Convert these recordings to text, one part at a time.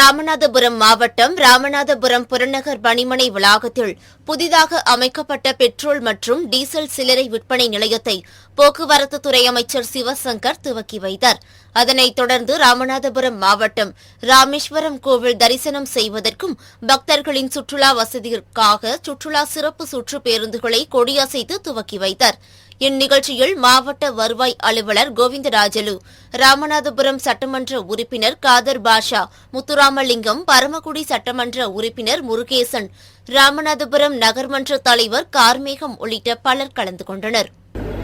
ராமநாதபுரம் மாவட்டம் ராமநாதபுரம் புறநகர் பணிமனை வளாகத்தில் புதிதாக அமைக்கப்பட்ட பெட்ரோல் மற்றும் டீசல் சில்லறை விற்பனை நிலையத்தை போக்குவரத்துத்துறை அமைச்சர் சிவசங்கர் துவக்கி வைத்தார். அதனைத் தொடர்ந்து ராமநாதபுரம் மாவட்டம் ராமேஸ்வரம் கோவில் தரிசனம் செய்வதற்கும் பக்தர்களின் சுற்றுலா வசதிக்காக சுற்றுலா சிறப்பு சுற்று பேருந்துகளை கொடியசைத்து துவக்கி வைத்தார். இந்நிகழ்ச்சியில் மாவட்ட வருவாய் அலுவலர் கோவிந்தராஜலு ராமநாதபுரம் சட்டமன்ற உறுப்பினர் காதர் பாஷா முத்துராமலிங்கம் பரமக்குடி சட்டமன்ற உறுப்பினர் முருகேசன் ராமநாதபுரம் நகர்மன்ற தலைவர் கார்மேகம் உள்ளிட்ட பலர் கலந்து கொண்டனர்.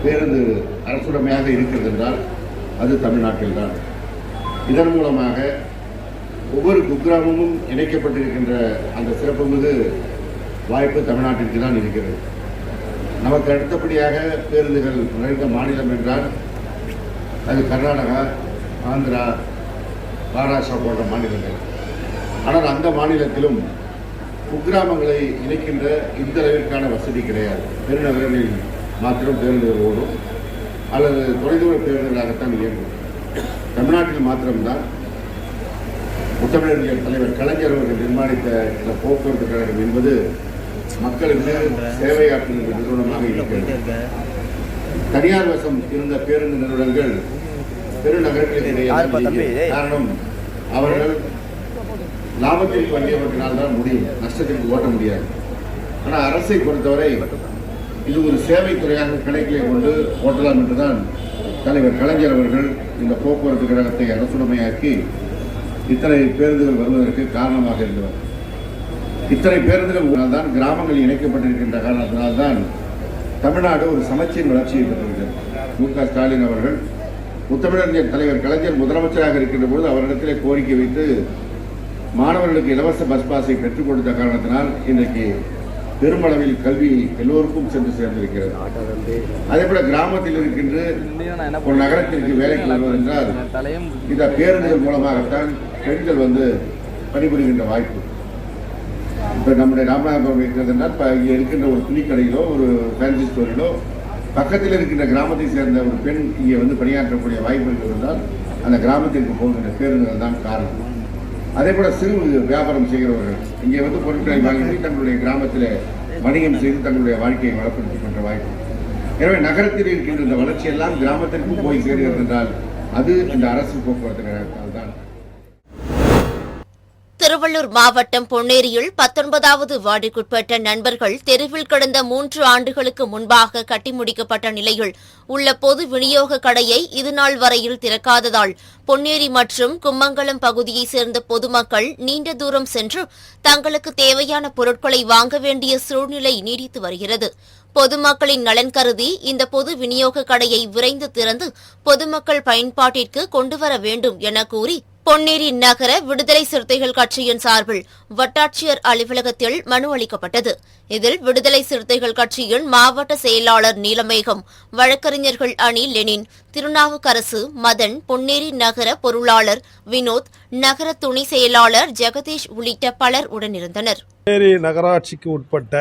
பேருந்து அரசுடமையாக இருக்கிறது என்றால் அது தமிழ்நாட்டில்தான் இதன் மூலமாக ஒவ்வொரு குக்கிராமமும் இணைக்கப்பட்டிருக்கின்ற அந்த சிறப்புமிகு வாய்ப்பு தமிழ்நாட்டிற்கு தான் இருக்கிறது. நமக்கு அடுத்தபடியாக பேருந்துகள் நுழைந்த மாநிலம் என்றால் அது கர்நாடகா ஆந்திரா மகாராஷ்டிரா போன்ற மாநிலங்கள். ஆனால் அந்த மாநிலத்திலும் குக்கிராமங்களை இணைக்கின்ற இந்த அளவிற்கான வசதி கிடையாது. பெருநகரங்களில் மாத்திரம் பேருந்துகள் ஓடும். அல்லது தொலைதூர பேருந்துகளாகத்தான் இயங்கும். தமிழ்நாட்டில் மாத்திரம்தான். முத்தமிழறிஞர் தலைவர் கலைஞர் அவர்கள் நிர்மாணித்த இந்த போக்குவரத்து கழகம் என்பது மக்களுக்கு சேவையாற்றுகின்ற நிறுவனமாக இருக்கிறது. தனியார் வசம் இருந்த பேருந்து நிறுவனங்கள் பெருநகரங்களில். காரணம் அவர்கள் லாபத்திற்கு வண்டியவற்றினால் தான் முடியும். நஷ்டத்திற்கு ஓட்ட முடியாது. ஆனால் அரசை பொறுத்தவரை இது ஒரு சேவைத்துறையாக கணக்கிலே கொண்டு ஓட்டலாம் என்றுதான் தலைவர் கலைஞர் அவர்கள் இந்த போக்குவரத்து கழகத்தை அரசுடைமையாக்கி இத்தனை பேருந்துகள் வருவதற்கு காரணமாக இருந்தவர். இத்தனை பேருந்துகள் தான் கிராமங்கள் இணைக்கப்பட்டிருக்கின்ற காரணத்தினால்தான் தமிழ்நாடு ஒரு சமச்சீர் வளர்ச்சியை பெற்றிருக்கிறது. மு க ஸ்டாலின் அவர்கள் முத்தமிழறிஞர் தலைவர் கலைஞர் முதலமைச்சராக இருக்கின்ற போது அவரிடத்திலே கோரிக்கை வைத்து மாணவர்களுக்கு இலவச பஸ் பாஸை பெற்றுக் கொடுத்த காரணத்தினால் இன்றைக்கு பெருமளவில் கல்வி எல்லோருக்கும் சென்று சேர்ந்திருக்கிறது. அதே போல கிராமத்தில் இருக்கின்ற ஒரு நகரத்திற்கு வேலைக்கு வருவதென்றால் தலையும் இந்த பேருந்துகள் மூலமாகத்தான் பெண்கள் வந்து பணிபுரிகின்ற வாய்ப்பு. இப்போ நம்முடைய ராமநாதபுரம் இருக்கிறதுனால் இப்போ இங்கே இருக்கின்ற ஒரு துணிக்கடையிலோ ஒரு ஃபேன்சி ஸ்டோரிலோ பக்கத்தில் இருக்கின்ற கிராமத்தை சேர்ந்த ஒரு பெண் இங்கே வந்து பணியாற்றக்கூடிய வாய்ப்பு இருந்தால் அந்த கிராமத்திற்கு போகின்ற பேருந்துகள் தான் காரணம். அதே போல சிறு வியாபாரம் செய்கிறவர்கள் இங்கே வந்து பொருட்களை வாங்கி தங்களுடைய கிராமத்தில் வணிகம் செய்து தங்களுடைய வாழ்க்கையை வளப்படுத்திக் வாய்ப்பு. எனவே நகரத்தில் இருக்கின்ற இந்த வளர்ச்சியெல்லாம் கிராமத்திற்கும் போய் சேர்கிறது என்றால் அது இந்த அரசு போக்குவரத்து கழகத்தால் தான். திருவள்ளூர் மாவட்டம் பொன்னேரியில் பத்தொன்பதாவது வார்டுக்குட்பட்ட நண்பர்கள் தெருவில் கடந்த மூன்று ஆண்டுகளுக்கு முன்பாக கட்டி முடிக்கப்பட்ட நிலையில் உள்ள பொது விநியோக கடையை இதுநாள் வரையில் திறக்காததால் பொன்னேரி மற்றும் கும்மங்கலம் பகுதியைச் சேர்ந்த பொதுமக்கள் நீண்ட தூரம் சென்று தங்களுக்கு தேவையான பொருட்களை வாங்க வேண்டிய சூழ்நிலை நீடித்து வருகிறது. பொதுமக்களின் நலன் கருதி இந்த பொது விநியோக கடையை விரைந்து திறந்து பொதுமக்கள் பயன்பாட்டிற்கு கொண்டுவர வேண்டும் என கூறி பொன்னேரி நகர விடுதலை சிறுத்தைகள் கட்சியின் சார்பில் வட்டாட்சியர் அலுவலகத்தில் மனு அளிக்கப்பட்டது. இதில் விடுதலை சிறுத்தைகள் கட்சியின் மாவட்ட செயலாளர் நீலமேகம் வழக்கறிஞர்கள் அணி லெனின் திருநாவுக்கரசு மதன் பொன்னேரி நகர பொருளாளர் வினோத் நகர துணை செயலாளர் ஜெகதீஷ் உள்ளிட்ட பலர் உடனிருந்தனர். பொன்னேரி நகராட்சிக்கு உட்பட்ட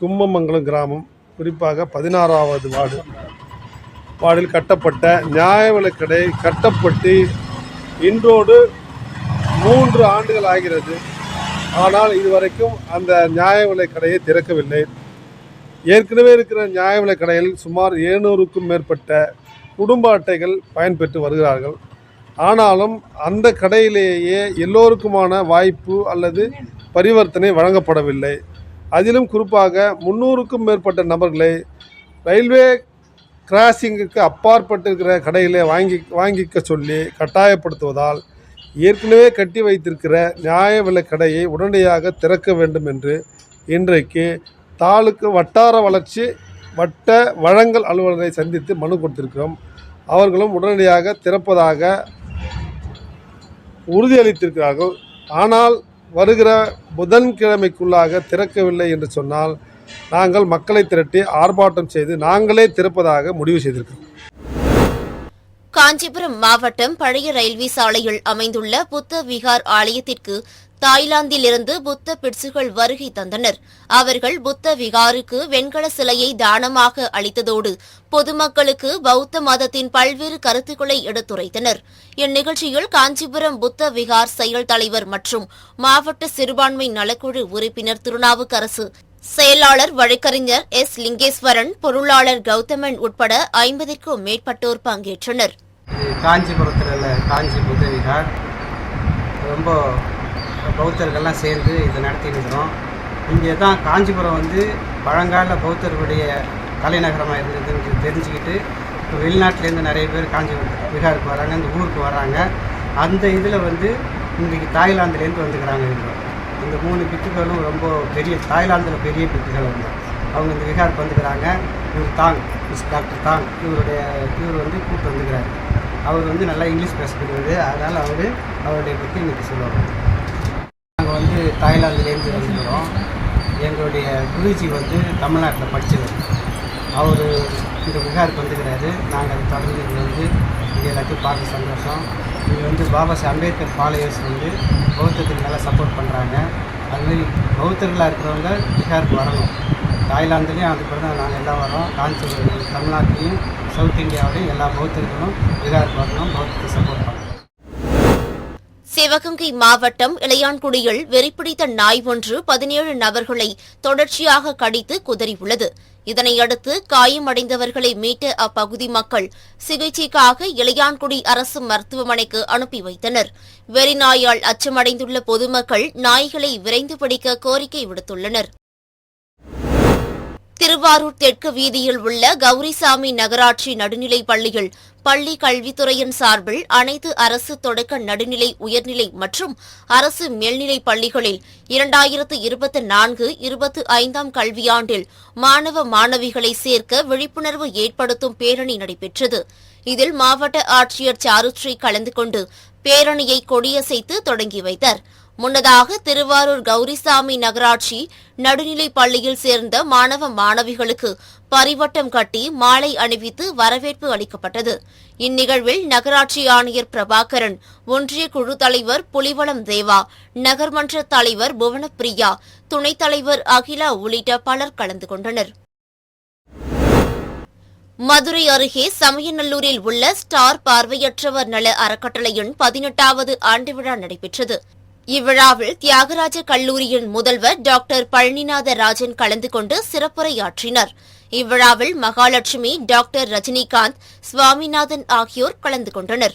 கும்பமங்கலம் கிராமம் குறிப்பாக பதினாறாவது வார்டு வார்டில் கட்டப்பட்ட நியாய விலக்கடை கட்டப்பட்டு இன்றோடு மூன்று ஆண்டுகள் ஆகிறது. ஆனால் இதுவரைக்கும் அந்த நியாய விலை கடையை திறக்கவில்லை. ஏற்கனவே இருக்கிற நியாய விலை கடையில் சுமார் எழுநூறுக்கும் மேற்பட்ட குடும்ப அட்டைகள் பயன்பெற்று வருகிறார்கள். ஆனாலும் அந்த கடையிலேயே எல்லோருக்குமான வாய்ப்பு அல்லது பரிவர்த்தனை வழங்கப்படவில்லை. அதிலும் குறிப்பாக முன்னூறுக்கும் மேற்பட்ட நபர்களை ரயில்வே கிராசிங்குக்கு அப்பாற்பட்டிருக்கிற கடையிலே வாங்கி வாங்கிக்க சொல்லி கட்டாயப்படுத்துவதால் ஏற்கனவே கட்டி வைத்திருக்கிற நியாய விலைக் கடையை உடனடியாக திறக்க வேண்டும் என்று இன்றைக்கு தாலுக்கு வட்டார வளர்ச்சி வட்ட வழங்கல் அலுவலரை சந்தித்து மனு கொடுத்திருக்கிறோம். அவர்களும் உடனடியாக திறப்பதாக உறுதியளித்திருக்கிறார்கள். ஆனால் வருகிற புதன்கிழமைக்குள்ளாக திறக்கவில்லை என்று சொன்னால் நாங்கள் மக்களை திரட்டி ஆர்ப்பாட்டம் செய்து நாங்களே திறப்பதாக முடிவு செய்திருக்கிறோம். காஞ்சிபுரம் மாவட்டம் பழைய ரயில்வே சாலையில் அமைந்துள்ள புத்த விகார் ஆலயத்திற்கு தாய்லாந்திலிருந்து புத்த பிட்சுகள் வருகை தந்தனர். அவர்கள் புத்த விகாருக்கு வெண்கல சிலையை தானமாக அளித்ததோடு பொதுமக்களுக்கு பௌத்த மதத்தின் பல்வேறு கருத்துக்களை எடுத்துரைத்தனர். இந்நிகழ்ச்சியில் காஞ்சிபுரம் புத்த விகார் செயல் தலைவர் மற்றும் மாவட்ட சிறுபான்மை நலக்குழு உறுப்பினர் திருநாவுக்கரசு செயலாளர் வழக்கறிஞர் எஸ். லிங்கேஸ்வரன் பொருளாளர் கௌதமன் உட்பட ஐம்பதிற்கும் மேற்பட்டோர் பங்கேற்றனர். காஞ்சிபுரத்தில் உள்ள காஞ்சி புத்தவிகார் ரொம்ப பௌத்தர்கள்லாம் சேர்ந்து இதை நடத்திட்டு இருக்கிறோம் இங்கே தான் காஞ்சிபுரம் வந்து பழங்கால பௌத்தர்களுடைய தலைநகரமாக இருந்ததுன்னு தெரிஞ்சுக்கிட்டு இப்போ வெளிநாட்டிலேருந்து நிறைய பேர் காஞ்சிபுரம் விகாருக்கு வராங்க இந்த ஊருக்கு வராங்க. அந்த இதில் வந்து இன்றைக்கி தாய்லாந்துலேருந்து வந்துக்கிறாங்க இங்கே இந்த மூணு பித்துகளும் ரொம்ப பெரிய தாய்லாந்தில் பெரிய பித்துகள் வந்து. அவங்க இந்த விகாருக்கு வந்துக்கிறாங்க இவர் தாங் மிஸ் டாக்டர் தாங். இவருடைய இவர் வந்து கூப்பிட்டு வந்துக்கிறாரு. அவர் வந்து நல்லா இங்கிலீஷ் பேசக்கூடியவர் அதனால் அவர் அவருடைய பற்றி இன்றைக்கி சொல்லுவாங்க நாங்கள் வந்து தாய்லாந்துலேருந்து வந்துக்கிறோம் எங்களுடைய குருஜி வந்து தமிழ்நாட்டில் படித்தவர் அவர் இங்கே விகாருக்கு வந்துக்கிறாரு நாங்கள் அதை தொடர்ந்து இங்கே வந்து இங்கே எல்லாத்தையும் பார்க்க சந்தோஷம். இங்கே வந்து பாபா சாஹ் அம்பேத்கர் ஃபாலோயர்ஸ் வந்து பௌத்தத்துக்கு நல்லா சப்போர்ட் பண்ணுறாங்க அதுமாரி பௌத்தர்களாக இருக்கிறவங்க பீகாருக்கு வரணும். தாய்லாந்துலேயும் அதுக்கு தான் நாங்கள் எல்லாம் வரோம். காஞ்சிபுரம் தமிழ்நாட்டிலையும் சவுத் இந்தியாவிலையும் எல்லா பௌத்தர்களும் பீகாருக்கு வரணும். பௌத்தத்தை சப்போர்ட் பண்ணணும். சிவகங்கை மாவட்டம் இளையான்குடியில் வெறிப்பிடித்த நாய் ஒன்று பதினேழு நபர்களை தொடர்ச்சியாக கடித்து குதறியுள்ளது. இதனையடுத்து காயமடைந்தவர்களை மீட்ட அப்பகுதி மக்கள் சிகிச்சைக்காக இளையான்குடி அரசு மருத்துவமனைக்கு அனுப்பி வைத்தனர். வெறிநாயால் அச்சமடைந்துள்ள பொதுமக்கள் நாய்களை விரைந்து பிடிக்க கோரிக்கை விடுத்துள்ளனர். திருவாரூர் தெற்கு வீதியில் உள்ள கௌரிசாமி நகராட்சி நடுநிலைப் பள்ளியில் பள்ளி கல்வித்துறையின் சார்பில் அனைத்து அரசு தொடக்க நடுநிலை உயர்நிலை மற்றும் அரசு மேல்நிலைப் பள்ளிகளில் இரண்டாயிரத்து இருபத்தி நான்கு இருபத்தி ஐந்தாம் கல்வியாண்டில் மாணவ மாணவிகளை சேர்க்க விழிப்புணர்வு ஏற்படுத்தும் பேரணி நடைபெற்றது. இதில் மாவட்ட ஆட்சியர் சாருஸ்ரீ கலந்து கொண்டு பேரணியை கொடியசைத்து தொடங்கி வைத்தார். முன்னதாக திருவாரூர் கௌரிசாமி நகராட்சி நடுநிலைப் பள்ளியில் சேர்ந்த மாணவ மாணவிகளுக்கு பரிவட்டம் கட்டி மாலை அணிவித்து வரவேற்பு அளிக்கப்பட்டது. இந்நிகழ்வில் நகராட்சி ஆணையர் பிரபாகரன் ஒன்றிய குழு தலைவர் புலிவளம் தேவா நகர்மன்ற தலைவர் புவனப்பிரியா துணைத் தலைவர் அகிலா உள்ளிட்ட பலர் கலந்து கொண்டனர். மதுரை அருகே சமயநல்லூரில் உள்ள ஸ்டார் பார்வையற்றவர் நல அறக்கட்டளையின் பதினெட்டாவது ஆண்டு விழா நடைபெற்றது. இவ்விழாவில் தியாகராஜ கல்லூரியின் முதல்வர் டாக்டர் பழனிநாத ராஜன் கலந்து கொண்டு சிறப்புரையாற்றினர். இவ்விழாவில் மகாலட்சுமி டாக்டர் ரஜினிகாந்த் சுவாமிநாதன் ஆகியோர் கலந்து கொண்டனர்.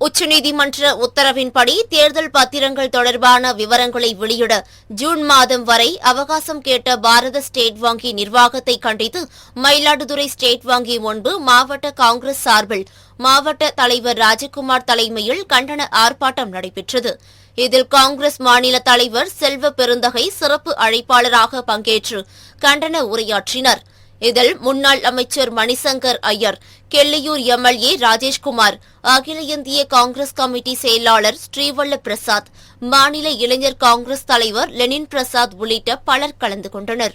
உச்சநீதிமன்ற உத்தரவின்படி தேர்தல் பத்திரங்கள் தொடர்பான விவரங்களை வெளியிட ஜூன் மாதம் வரை அவகாசம் கேட்ட பாரத ஸ்டேட் வங்கி நிர்வாகத்தை கண்டித்து மயிலாடுதுறை ஸ்டேட் வங்கி முன்பு மாவட்ட காங்கிரஸ் சார்பில் மாவட்ட தலைவர் ராஜகுமார் தலைமையில் கண்டன ஆர்ப்பாட்டம் நடைபெற்றது. இதில் காங்கிரஸ் மாநில தலைவர் செல்வ பெருந்தகை சிறப்பு அழைப்பாளராக பங்கேற்று கண்டன உரையாற்றினார். இதில் முன்னாள் அமைச்சர் மணிசங்கர் ஐயர் கெள்ளியூர் எம்எல்ஏ ராஜேஷ்குமார் அகில இந்திய காங்கிரஸ் கமிட்டி செயலாளர் ஸ்ரீவல்ல பிரசாத் மாநில இளைஞர் காங்கிரஸ் தலைவர் லெனின் பிரசாத் உள்ளிட்ட பலர் கலந்து கொண்டனர்.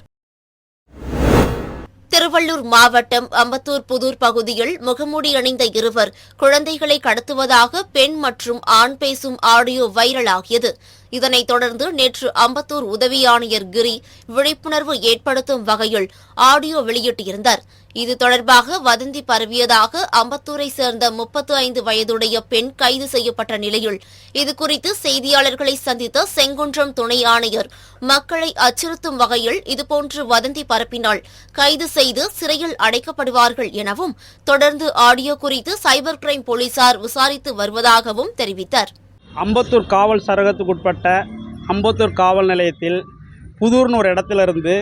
திருவள்ளூர் மாவட்டம் அம்பத்தூர் புதூர் பகுதியில் முகமூடி அணிந்த இருவர் குழந்தைகளை கடத்துவதாக பெண் மற்றும் ஆண் பேசும் ஆடியோ வைரலாகியது. இதனைத் தொடர்ந்து நேற்று அம்பத்தூர் உதவி ஆணையர் கிரி விழிப்புணர்வு ஏற்படுத்தும் வகையில் ஆடியோ வெளியிட்டிருந்தார். இது தொடர்பாக வதந்தி பரவியதாக அம்பத்தூரை சேர்ந்த முப்பத்து ஐந்து வயதுடைய பெண் கைது செய்யப்பட்ட நிலையில் இதுகுறித்து செய்தியாளர்களை சந்தித்த செங்குன்றம் துணை ஆணையர் மக்களை அச்சுறுத்தும் வகையில் இதுபோன்று வதந்தி பரப்பினால் கைது செய்து சிறையில் அடைக்கப்படுவார்கள் எனவும் தொடர்ந்து ஆடியோ குறித்து சைபர் கிரைம் போலீசார் விசாரித்து வருவதாகவும் தெரிவித்தார். அம்பத்தூர் காவல் சரகத்துக்குட்பட்ட அம்பத்தூர் காவல் நிலையத்தில் புதூர்னு ஒரு இடத்திலிருந்து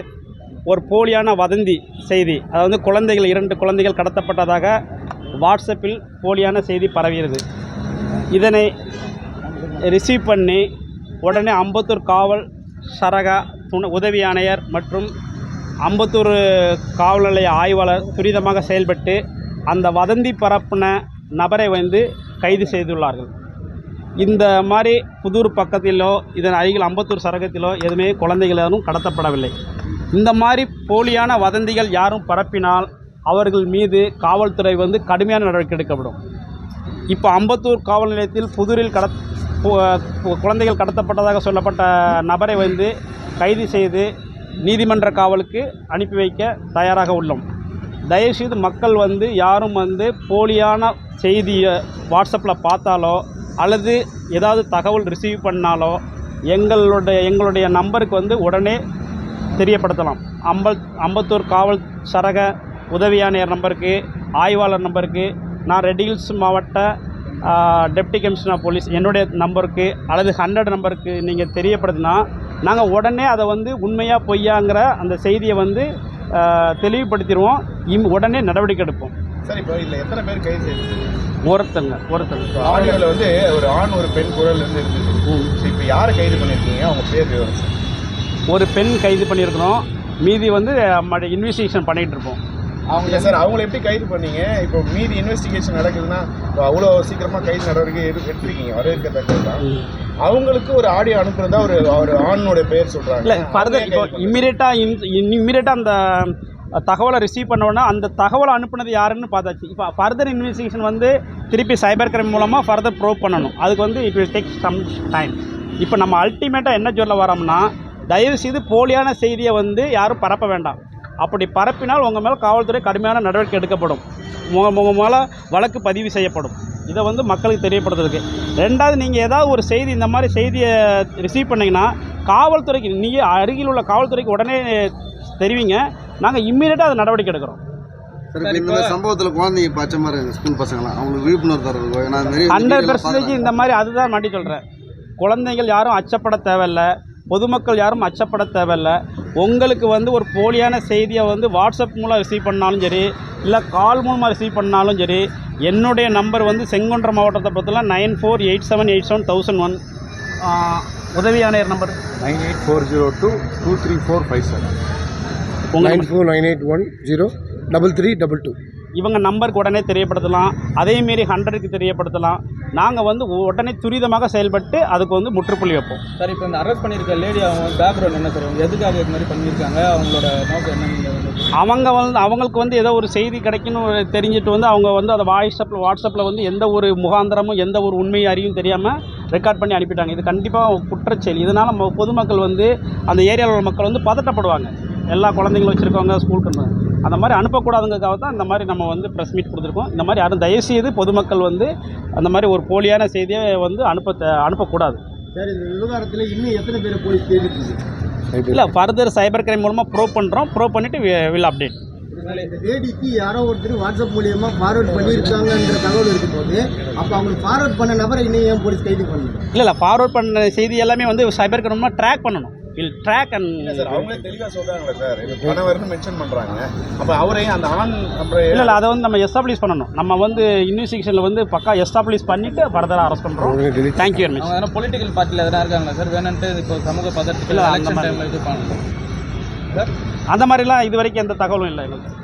ஒரு போலியான வதந்தி செய்தி அதாவது குழந்தைகள் இரண்டு குழந்தைகள் கடத்தப்பட்டதாக வாட்ஸ்அப்பில் போலியான செய்தி பரவியது. இதனை ரிசீவ் பண்ணி உடனே அம்பத்தூர் காவல் சரக துணை உதவி ஆணையர் மற்றும் அம்பத்தூர் காவல் நிலைய ஆய்வாளர் துரிதமாக செயல்பட்டு அந்த வதந்தி பரப்பின நபரை வந்து கைது செய்துள்ளார்கள். இந்த மாதிரி புதூர் பக்கத்திலோ இதன் அருகில் அம்பத்தூர் சரகத்திலோ எதுவுமே குழந்தைகள் யாரும் கடத்தப்படவில்லை. இந்த மாதிரி போலியான வதந்திகள் யாரும் பரப்பினால் அவர்கள் மீது காவல்துறை வந்து கடுமையான நடவடிக்கை எடுக்கப்படும். இப்போ அம்பத்தூர் காவல் நிலையத்தில் புதூரில் கட குழந்தைகள் கடத்தப்பட்டதாக சொல்லப்பட்ட நபரை வந்து கைது செய்து நீதிமன்ற காவலுக்கு அனுப்பி வைக்க தயாராக உள்ளோம். தயவுசெய்து மக்கள் வந்து யாரும் வந்து போலியான செய்தியை வாட்ஸ்அப்பில் பார்த்தாலோ அல்லது ஏதாவது தகவல் ரிசீவ் பண்ணாலோ எங்களுடைய எங்களுடைய நம்பருக்கு வந்து உடனே தெரியப்படுத்தலாம். அம்பல் அம்பத்தூர் காவல் சரக உதவி ஆணையர் நம்பருக்கு ஆய்வாளர் நம்பருக்கு நான் ரெட் ஹில்ஸ் மாவட்ட டெப்டி கமிஷனர் போலீஸ் என்னுடைய நம்பருக்கு அல்லது ஹண்ட்ரட் நம்பருக்கு நீங்கள் தெரியப்படுத்தினா நாங்கள் உடனே அதை வந்து உண்மையாக பொய்யாங்கிற அந்த செய்தியை வந்து தெளிவுபடுத்திடுவோம். இம் உடனே நடவடிக்கை எடுப்போம். சார் இப்போ இதுல எத்தனை பேர் கைது செய்யப்பட்டது ஒருத்தங்க ஒருத்தங்க. ஆடியோல வந்து ஒரு ஆண் ஒரு பெண் குரல் இருந்து இருந்தது. So, இப்போ யாரை கைது பண்ணிருக்கீங்க? அவங்க பேர் விவரம் ஒரு பெண் கைது பண்ணியிருக்கிறோம் மீதி வந்து இன்வெஸ்டிகேஷன் பண்ணிகிட்டு இருப்போம். அவங்க சார் அவங்கள எப்படி கைது பண்ணீங்க? இப்போ மீதி இன்வெஸ்டிகேஷன் நடக்குதுன்னா அவ்வளோ சீக்கிரமா கைது நடவடிக்கை எடு எடுத்திருக்கீங்க? வரவேற்கத்தக்கது அவங்களுக்கு ஒரு ஆடியோ அனுப்புறதா ஒரு ஒரு ஆணோட பேர் சொல்றாங்க. இல்லை ஃபர்தர் இப்போ இம்மீடியட்டாக இம்மீடியட்டாக அந்த தகவலை ரிசீவ் பண்ணோன்னா அந்த தகவலை அனுப்புனது யாருன்னு பார்த்தாச்சு. இப்போ ஃபர்தர் இன்வெஸ்டிகேஷன் வந்து திருப்பி சைபர் கிரைம் மூலமாக ஃபர்தர் ப்ரூவ் பண்ணணும். அதுக்கு வந்து it will take some time இப்போ நம்ம அல்டிமேட்டாக என்ன சொல்ல வரோம்னா தயவு செய்து போலியான செய்தியை வந்து யாரும் பரப்ப வேண்டாம். அப்படி பரப்பினால் உங்கள் மேலே காவல்துறை கடுமையான நடவடிக்கை எடுக்கப்படும். உங்கள் உங்கள் மேலே வழக்கு பதிவு செய்யப்படும். இதை வந்து மக்களுக்கு தெரியப்படுத்துறதுக்கு. ரெண்டாவது நீங்கள் ஏதாவது ஒரு செய்தி இந்த மாதிரி செய்தியை ரிசீவ் பண்ணீங்கன்னா காவல்துறைக்கு நீங்கள் அருகில் உள்ள காவல்துறைக்கு உடனே தெரிவிங்க. நாங்கள் இம்மீடியட்டாக அதை நடவடிக்கை எடுக்கிறோம். சார் இப்போ இந்த மாதிரி சம்பவத்தில் குழந்தைங்க இப்போ அச்சமாக இருக்குது ஸ்கூல் பசங்களாம் அவங்களுக்கு விழிப்புணர்வு தர்றது ஏன்னா நிறைய ஹண்ட்ரட் பர்சன்டேஜ். இந்த மாதிரி அதுதான் மாட்டி சொல்கிறேன் குழந்தைகள் யாரும் அச்சப்பட தேவையில்ல. பொதுமக்கள் யாரும் அச்சப்பட தேவையில்ல. உங்களுக்கு வந்து ஒரு போலியான செய்தியை வந்து வாட்ஸ்அப் மூலம் ரிசீவ் பண்ணாலும் சரி இல்லை கால் மூலமாக ரிசீவ் பண்ணாலும் சரி என்னுடைய நம்பர் வந்து செங்குன்ற மாவட்டத்தை பொறுத்தலாம் nine four eight seven eight seven thousand one. உதவி ஆணையர் number nine eight four zero two two three four five seven. Nine four nine eight one zero double three double two. இவங்க நம்பருக்கு உடனே தெரியப்படுத்தலாம். அதேமாரி ஹண்ட்ரடுக்கு தெரியப்படுத்தலாம். நாங்கள் வந்து உடனே துரிதமாக செயல்பட்டு அதுக்கு வந்து முற்றுப்புள்ளி வைப்போம். சார் இப்போ இந்த அரெஸ்ட் பண்ணியிருக்க லேடி அவங்க பேக்ரவுண்ட் என்ன சார் அவங்க எதுக்காக இது மாதிரி பண்ணியிருக்காங்க அவங்களோட நோக்கம் என்னன்னு அவங்க வந்து அவங்களுக்கு வந்து ஏதோ ஒரு செய்தி கிடைக்கணும் தெரிஞ்சுட்டு வந்து அவங்க வந்து அதை வாட்ஸ்அப்பில் வாட்ஸ்அப்பில் வந்து எந்த ஒரு முகாந்திரமும் எந்த ஒரு உண்மை அறிவும் தெரியாமல் ரெக்கார்ட் பண்ணி அனுப்பிட்டாங்க. இது கண்டிப்பாக குற்றச்செயல். இதனால் நம்ம பொதுமக்கள் வந்து அந்த ஏரியாவில் உள்ள மக்கள் வந்து பதட்டப்படுவாங்க. எல்லா குழந்தைங்களும் வச்சுருக்கவங்க ஸ்கூலுக்கு அந்த மாதிரி அனுப்பக்கூடாதுங்கிறதுக்காக தான் இந்த மாதிரி நம்ம வந்து ப்ரெஸ் மீட் கொடுத்துருக்கோம். இந்த மாதிரி யாரும் தயவுசெய்து பொதுமக்கள் வந்து அந்த மாதிரி ஒரு போலியான செய்தியை வந்து அனுப்ப அனுப்பக்கூடாது. சார் இந்த விவகாரத்தில் இன்னும் எத்தனை பேரை போலீஸ் தேடிட்டு இல்லை ஃபர்தர் சைபர் கிரைம் மூலமாக ப்ரூவ் பண்ணுறோம் ப்ரூவ் பண்ணிவிட்டு வில் அப்டேட் லேடிக்கு யாரோ ஒருத்தர் வாட்ஸ்அப் மூலியமா ஃபார்வர்ட் பண்ணியிருக்காங்கன்ற தகவல் இருக்கும்போது அப்போ அவங்களுக்கு ஃபார்வர்ட் பண்ண நபரை இன்னும் ஏன் போலீஸ் கைது பண்ணணும் இல்லை இல்லை ஃபார்வர்ட் பண்ண செய்தி எல்லாமே வந்து சைபர் கிரைம்னா ட்ராக் பண்ணணும். வில் ட்ராக் அண்ட் சார் அவங்களே தெளிவா சொல்றாங்களே சார். கணவர்னு மென்ஷன் பண்றாங்க. அப்ப அவரையும் அந்த ஆண் அப்புறம் இல்லை இல்லை அதை வந்து நம்ம எஸ்டாப்ளிஷ் பண்ணணும். நம்ம வந்து இன்வெஸ்டிகேஷனில் வந்து பக்கா எஸ்டாப்ளிஷ் பண்ணிவிட்டு ஃபர்தராக அரெஸ்ட் பண்ணுறோம் தேங்க்யூ வெரி மச் அவங்க எதனா பொலிட்டிக்கல் பார்ட்டியில் எதனா இருக்காங்களா சார்? வேணுன்ட்டு இப்போ சமூக பதட்டத்தில் இல்ல, அந்த மாதிரி. இது பண்ணணும். சார் அந்த மாதிரிலாம் இது வரைக்கும் எந்த தகவலும் இல்லை எங்களுக்கு